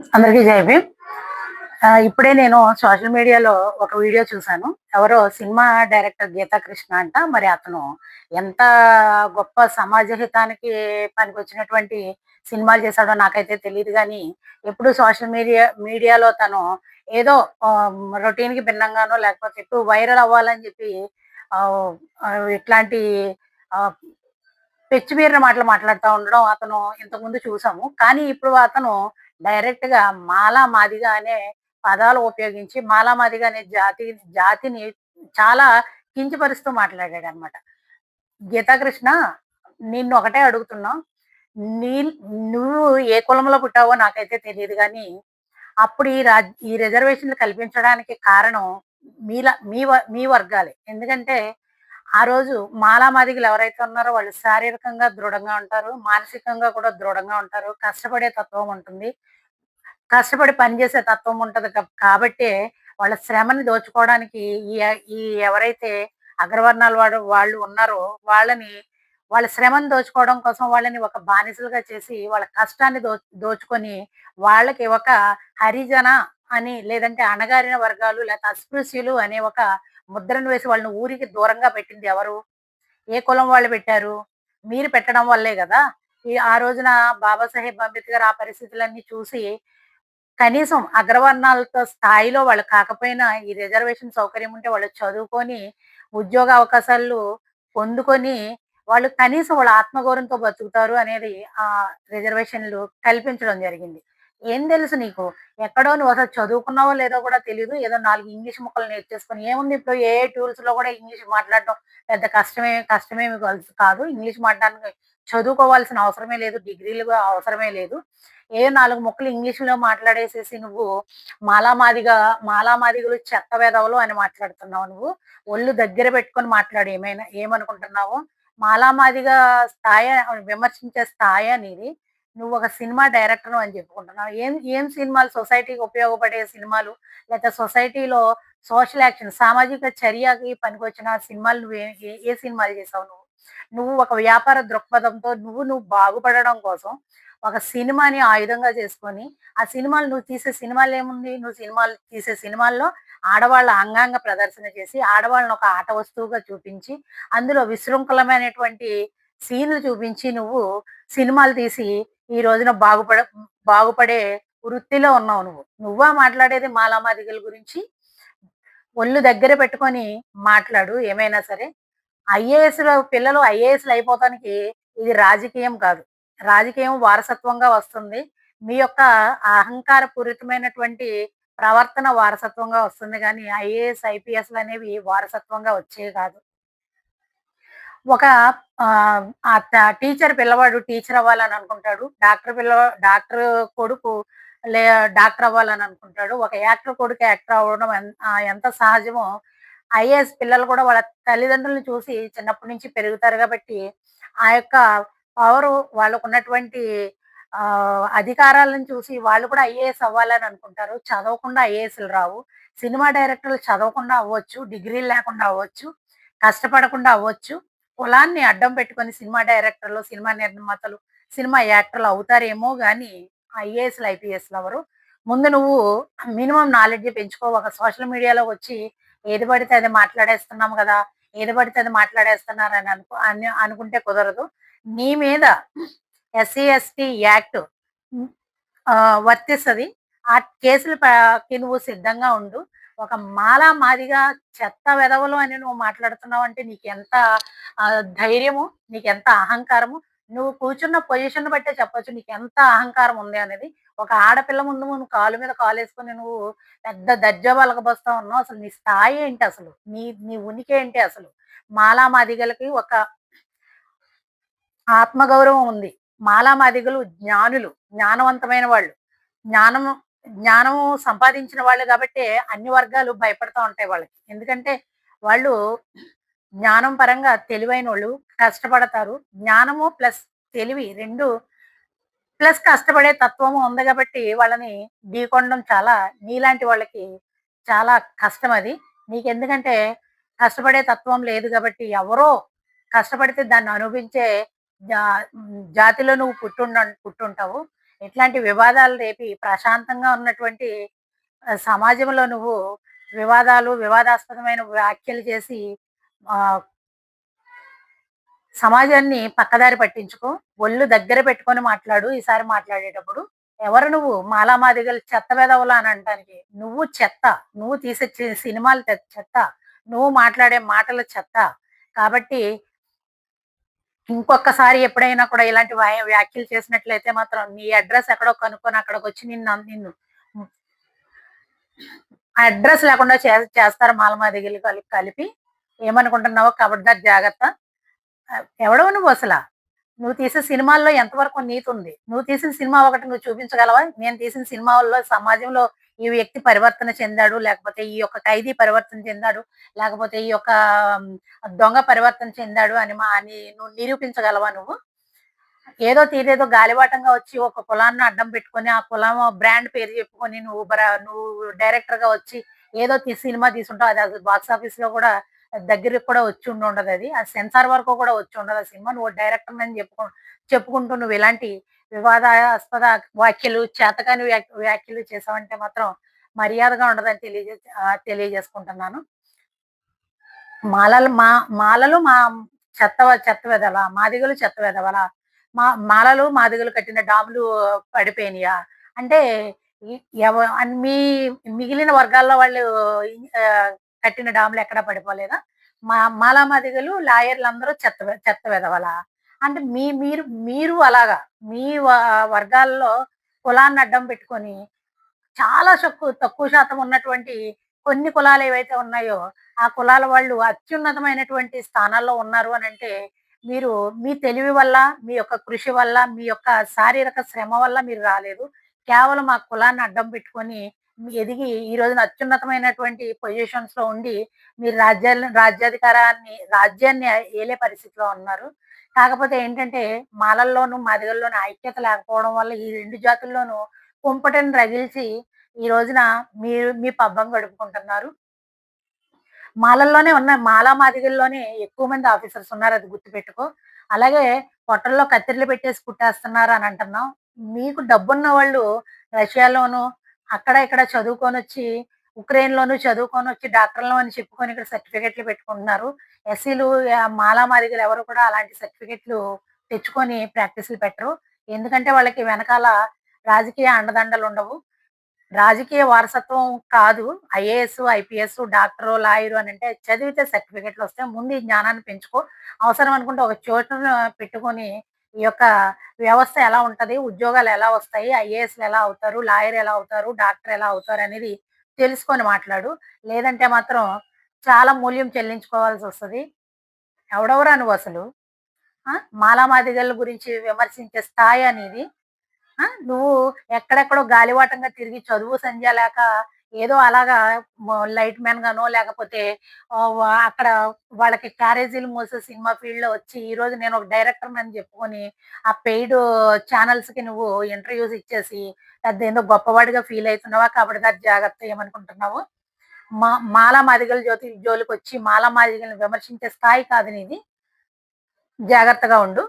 అందరికీ జై భీమ్. ఇప్పుడే నేను సోషల్ మీడియాలో ఒక వీడియో చూశాను. ఎవరో సినిమా డైరెక్టర్ గీతా కృష్ణ అంట. మరి అతను ఎంత గొప్ప సమాజ హితానికి పనికొచ్చినటువంటి సినిమాలు చేశాడో నాకైతే తెలియదు కానీ ఎప్పుడు సోషల్ మీడియా మీడియాలో తను ఏదో రొటీన్కి భిన్నంగానో లేకపోతే ఎప్పుడు వైరల్ అవ్వాలని చెప్పి ఇట్లాంటి ఆ, పెచ్చిమీరిన మాటలు మాట్లాడుతూ ఉండడం అతను ఇంతకుముందు చూసాము కానీ ఇప్పుడు అతను డైరెక్ట్గా మాలా మాదిగా అనే పదాలు ఉపయోగించి మాలా మాదిగా అనే జాతి జాతిని చాలా కించపరుస్తూ మాట్లాడాడు అనమాట గీతాకృష్ణ నిన్ను ఒకటే అడుగుతున్నాం. నీ నువ్వు ఏ కులంలో పుట్టావో నాకైతే తెలియదు కానీ అప్పుడు ఈ రాజ్ ఈ రిజర్వేషన్లు కల్పించడానికి కారణం మీలా మీ వ- మీ వర్గాలే. ఎందుకంటే ఆ రోజు మాలామాదిగలు ఎవరైతే ఉన్నారో వాళ్ళు శారీరకంగా దృఢంగా ఉంటారు మానసికంగా కూడా దృఢంగా ఉంటారు కష్టపడే తత్వం ఉంటుంది. కష్టపడి పనిచేసే తత్వం ఉంటుంది కాబట్టి కాబట్టే వాళ్ళ శ్రమని దోచుకోవడానికి ఈ ఈ ఎవరైతే అగ్రవర్ణాల వాడు వాళ్ళు ఉన్నారో వాళ్ళని వాళ్ళ శ్రమను దోచుకోవడం కోసం వాళ్ళని ఒక బానిసలుగా చేసి వాళ్ళ కష్టాన్ని దో దోచుకొని వాళ్ళకి ఒక హరిజన అని లేదంటే అణగారిన వర్గాలు లేకపోతే అస్పృశ్యులు అనే ఒక ముద్రను వేసి వాళ్ళని ఊరికి దూరంగా పెట్టింది ఎవరు? ఏ కులం వాళ్ళు పెట్టారు? మీరు పెట్టడం వల్లే కదా. ఈ ఆ రోజున బాబాసాహెబ్ అంబేద్కర్ ఆ పరిస్థితులన్నీ చూసి కనీసం అగ్రవర్ణాలతో స్థాయిలో వాళ్ళు కాకపోయినా ఈ రిజర్వేషన్ సౌకర్యం ఉంటే వాళ్ళు చదువుకొని ఉద్యోగ అవకాశాలు పొందుకొని వాళ్ళు కనీసం వాళ్ళ ఆత్మగౌరవంతో బతుకుతారు అనేది ఆ రిజర్వేషన్లు కల్పించడం జరిగింది. ఏం తెలుసు నీకు? ఎక్కడో నువ్వు అసలు చదువుకున్నావో లేదో కూడా తెలియదు ఏదో నాలుగు ఇంగ్లీష్ ముక్కలు నేర్చేసుకుని ఏముంది ఇప్పుడు? ఏ టూల్స్లో కూడా ఇంగ్లీష్ మాట్లాడడం పెద్ద కష్టమే కష్టమేమి కాదు- కాదు. ఇంగ్లీష్ మాట్లాడడానికి చదువుకోవాల్సిన అవసరమే లేదు. డిగ్రీలు అవసరమే లేదు. ఏ నాలుగు ముక్కలు ఇంగ్లీష్లో మాట్లాడేసేసి నువ్వు మాలామాదిగా మాలామాదిగులు చెత్త వేదవలు అని మాట్లాడుతున్నావు నువ్వు. ఒళ్ళు దగ్గర పెట్టుకొని మాట్లాడు ఏమైనా ఏమనుకుంటున్నావు? మాలామాదిగా స్థాయి విమర్శించే స్థాయి అనేది నువ్వు ఒక సినిమా డైరెక్టర్ అని చెప్పుకుంటున్నావు. ఏం ఏం సినిమాలు సొసైటీకి ఉపయోగపడే సినిమాలు? లేకపోతే సొసైటీలో సోషల్ యాక్షన్ సామాజిక చర్యకి పనికొచ్చిన సినిమాలు నువ్వు ఏ ఏ- సినిమాలు చేసావు నువ్వు? నువ్వు ఒక వ్యాపార దృక్పథంతో నువ్వు నువ్వు బాగుపడడం కోసం ఒక సినిమాని ఆయుధంగా చేసుకొని ఆ సినిమాలు నువ్వు తీసే సినిమాలు ఏముంది? నువ్వు సినిమాలు తీసే సినిమాల్లో ఆడవాళ్ళ అంగాంగ ప్రదర్శన చేసి ఆడవాళ్ళని ఒక ఆట వస్తువుగా చూపించి అందులో విశృంఖలమైనటువంటి సీన్లు చూపించి నువ్వు సినిమాలు తీసి ఈ రోజున బాగుపడ బాగుపడే వృత్తిలో ఉన్నావు నువ్వు. నువ్వా మాట్లాడేది మాలామాదిగల గురించి? ఒళ్ళు దగ్గర పెట్టుకొని మాట్లాడు ఏమైనా సరే. ఐఏఎస్లో పిల్లలు ఐఏఎస్లు అయిపోతానికి ఇది రాజకీయం కాదు. రాజకీయం వారసత్వంగా వస్తుంది. మీ యొక్క అహంకార పూరితమైనటువంటి ప్రవర్తన వారసత్వంగా వస్తుంది. కానీ ఐఏఎస్ ఐపీఎస్లు అనేవి వారసత్వంగా వచ్చేవి కాదు. ఒక ఆ టీచర్ పిల్లవాడు టీచర్ అవ్వాలని అనుకుంటాడు. డాక్టర్ పిల్ల డాక్టర్ కొడుకు లే డాక్టర్ అవ్వాలని అనుకుంటాడు. ఒక యాక్టర్ కొడుకు యాక్టర్ అవ్వడం ఎంత సహజమో ఐఏఎస్ పిల్లలు కూడా వాళ్ళ తల్లిదండ్రులను చూసి చిన్నప్పటి నుంచి పెరుగుతారు కాబట్టి ఆ యొక్క పవర్ వాళ్ళకు ఉన్నటువంటి ఆ అధికారాలను చూసి వాళ్ళు కూడా ఐఏఎస్ అవ్వాలని అనుకుంటారు. చదవకుండా ఐఏఎస్లు రావు. సినిమా డైరెక్టర్లు చదవకుండా అవ్వచ్చు. డిగ్రీలు లేకుండా అవ్వచ్చు. కష్టపడకుండా అవ్వచ్చు. కులాన్ని అడ్డం పెట్టుకొని సినిమా డైరెక్టర్లు సినిమా నిర్మాతలు సినిమా యాక్టర్లు అవుతారేమో కానీ ఐఏఎస్లు ఐపీఎస్లు ఎవరు? ముందు నువ్వు మినిమం నాలెడ్జ్ పెంచుకో ఒక సోషల్ మీడియాలో వచ్చి ఏది పడితే అది మాట్లాడేస్తున్నాం కదా ఏది పడితే అది మాట్లాడేస్తున్నారు అని అనుకో అని అనుకుంటే కుదరదు. నీ మీద ఎస్సీ ఎస్టీ యాక్ట్ వర్తిస్తుంది. ఆ కేసులు నువ్వు సిద్ధంగా ఉండు. ఒక మాలా మాదిగా చెత్త వెదవలు అని నువ్వు మాట్లాడుతున్నావు అంటే నీకు ఎంత ధైర్యము నీకు ఎంత అహంకారము? నువ్వు కూర్చున్న పొజిషన్ బట్టే చెప్పొచ్చు నీకు ఎంత అహంకారం ఉంది అనేది. ఒక ఆడపిల్ల ముందు నువ్వు కాలు మీద కాలు వేసుకొని నువ్వు పెద్ద దర్జా బలకబోస్తా ఉన్నావు. అసలు నీ స్థాయి ఏంటి అసలు? నీ నీ ఉనికి ఏంటి అసలు? మాలా మాదిగలకి ఒక ఆత్మగౌరవం ఉంది. మాలా మాదిగలు జ్ఞానులు జ్ఞానవంతమైన వాళ్ళు. జ్ఞానము జ్ఞానం సంపాదించిన వాళ్ళు కాబట్టి అన్ని వర్గాలు భయపడతా ఉంటాయి వాళ్ళకి. ఎందుకంటే వాళ్ళు జ్ఞానం పరంగా తెలివైన వాళ్ళు కష్టపడతారు. జ్ఞానము ప్లస్ తెలివి రెండు ప్లస్ కష్టపడే తత్వము ఉంది కాబట్టి వాళ్ళని ఢీకొనడం చాలా నీలాంటి వాళ్ళకి చాలా కష్టం అది. నీకు ఎందుకంటే కష్టపడే తత్వం లేదు కాబట్టి ఎవరో కష్టపడితే దాన్ని అనుభవించే జాతిలో నువ్వు పుట్టుండ పుట్టుంటావు. ఇట్లాంటి వివాదాలు రేపి ప్రశాంతంగా ఉన్నటువంటి సమాజంలో నువ్వు వివాదాలు వివాదాస్పదమైన వ్యాఖ్యలు చేసి సమాజాన్ని పక్కదారి పట్టించుకో. ఒళ్ళు దగ్గర పెట్టుకొని మాట్లాడు ఈసారి మాట్లాడేటప్పుడు. ఎవరు నువ్వు మాలామాదిగలు చెత్త వెదవులా అని అంటానికి నువ్వు చెత్త. నువ్వు తీసే సినిమాలు చెత్త. నువ్వు మాట్లాడే మాటలు చెత్త. కాబట్టి ఇంకొకసారి ఎప్పుడైనా కూడా ఇలాంటి వ్యాఖ్యలు చేసినట్లయితే మాత్రం నీ అడ్రస్ ఎక్కడో కనుక్కొని అక్కడికి వచ్చి నిన్ను నిన్ను అడ్రస్ లేకుండా చే- చేస్తారు మాలమాదిగలు కలిపి కలిపి. ఏమనుకుంటున్నావో కబడ్డా జాగ్రత్త. ఎవడవు నువ్వు అసలు? నువ్వు తీసిన సినిమాల్లో ఎంతవరకు నీతి ఉంది? నువ్వు తీసిన సినిమా ఒకటి నువ్వు చూపించగలవా? నేను తీసిన సినిమాల్లో సమాజంలో ఈ వ్యక్తి పరివర్తన చెందాడు లేకపోతే ఈ యొక్క ఖైదీ పరివర్తన చెందాడు లేకపోతే ఈ యొక్క దొంగ పరివర్తన చెందాడు అని మా అని నువ్వు నిరూపించగలవా నువ్వు? ఏదో తీరేదో గాలివాటంగా వచ్చి ఒక కులాన్ని అడ్డం పెట్టుకొని ఆ కులం బ్రాండ్ పేరు చెప్పుకొని నువ్వు నువ్వు డైరెక్టర్గా వచ్చి ఏదో తీ సినిమా తీసుంటావు అది బాక్స్ ఆఫీస్లో కూడా దగ్గరికి కూడా వచ్చి ఉండదు అది. ఆ సెన్సార్ వరకు కూడా వచ్చి ఉండదు ఆ సినిమా. నువ్వు డైరెక్టర్ అని చెప్పుకో చెప్పుకుంటూ నువ్వు ఇలాంటి వివాదాస్పద వ్యాఖ్యలు చేతకాని వ్యాక్- వ్యాఖ్యలు చేసామంటే మాత్రం మర్యాదగా ఉండదని తెలియజే తెలియజేసుకుంటున్నాను. మాలలు మా మాలలు మా చెత్త చెత్త వెదల మాదిగలు చెత్త వెదవల మా మాలలు మాదిగలు కట్టిన డాములు పడిపోయినాయా? అంటే ఎవ- మీ మిగిలిన వర్గాల్లో వాళ్ళు కట్టిన డాములు ఎక్కడా పడిపోలేదా? మా మాల మాదిగలు లాయర్లు అందరూ చెత్త చెత్త వెదవలా? అంటే మీ మీరు మీరు అలాగా మీ వర్గాల్లో కులాన్ని అడ్డం పెట్టుకొని చాలా తక్కువ తక్కువ శాతం ఉన్నటువంటి కొన్ని కులాలు ఏవైతే ఉన్నాయో ఆ కులాల వాళ్ళు అత్యున్నతమైనటువంటి స్థానాల్లో ఉన్నారు అని అంటే మీరు మీ తెలివి వల్ల మీ యొక్క కృషి వల్ల మీ యొక్క శారీరక శ్రమ వల్ల మీరు రాలేదు. కేవలం ఆ కులాన్ని అడ్డం పెట్టుకొని ఎదిగి ఈ రోజున అత్యున్నతమైనటువంటి పొజిషన్స్లో ఉండి మీరు రాజ్యాల రాజ్యాధికారాన్ని రాజ్యాన్ని ఏలే పరిస్థితిలో ఉన్నారు. కాకపోతే ఏంటంటే మాలల్లోనూ మాదిగల్లోనూ ఐక్యత లేకపోవడం వల్ల ఈ రెండు జాతుల్లోనూ కుంపటను రగిల్చి ఈ రోజున మీరు మీ పబ్బం గడుపుకుంటున్నారు. మాలల్లోనే ఉన్న మాలా మాదిగల్లోనే ఎక్కువ మంది ఆఫీసర్స్ ఉన్నారు అది గుర్తుపెట్టుకో. అలాగే పొట్టల్లో కత్తిర్లు పెట్టేసి కుట్టేస్తున్నారు అని అంటున్నాం. మీకు డబ్బున్న వాళ్ళు రష్యాలోను అక్కడ ఇక్కడ చదువుకొని వచ్చి ఉక్రెయిన్ లోను చదువుకొని వచ్చి డాక్టర్లు అని చెప్పుకొని ఇక్కడ సర్టిఫికెట్లు పెట్టుకుంటున్నారు. ఎస్సీలు మాలామాదిగలు ఎవరు కూడా అలాంటి సర్టిఫికెట్లు తెచ్చుకొని ప్రాక్టీసులు పెట్టరు. ఎందుకంటే వాళ్ళకి వెనకాల రాజకీయ అండదండలు ఉండవు. రాజకీయ వారసత్వం కాదు. ఐఏఎస్ ఐపీఎస్ డాక్టర్ లాయర్ అని అంటే చదివితే సర్టిఫికెట్లు వస్తాయి. ముందు ఈ జ్ఞానాన్ని పెంచుకో. అవసరం అనుకుంటే ఒక చోటును పెట్టుకొని ఈ యొక్క వ్యవస్థ ఎలా ఉంటది? ఉద్యోగాలు ఎలా వస్తాయి? ఐఏఎస్లు ఎలా అవుతారు? లాయర్ ఎలా అవుతారు? డాక్టర్ ఎలా అవుతారు? అనేది తెలుసుకొని మాట్లాడు లేదంటే మాత్రం చాలా మూల్యం చెల్లించుకోవాల్సి వస్తుంది ఎవడెవరా నువ్వు అసలు ఆ? మాలామాదిగల గురించి విమర్శించే స్థాయి అనేది ఆ? నువ్వు ఎక్కడెక్కడో గాలివాటంగా తిరిగి చదువు సంధ్య లేక ఏదో అలాగా లైట్ మ్యాన్ గానో లేకపోతే అక్కడ వాళ్ళకి క్యారేజీలు మోసే సినిమా ఫీల్డ్లో వచ్చి ఈ రోజు నేను ఒక డైరెక్టర్ అని చెప్పుకొని ఆ పెయిడ్ ఛానల్స్కి నువ్వు ఇంటర్వ్యూస్ ఇచ్చేసి పెద్ద ఏందో గొప్పవాడిగా ఫీల్ అవుతున్నావా కాబట్టి దాని జాగ్రత్త ఏమనుకుంటున్నావు? మా మాలా మాదిగల జ్యోతి జోలికి వచ్చి మాలా మాదిగలను విమర్శించే స్థాయి కాదు నీది. జాగ్రత్తగా ఉండు.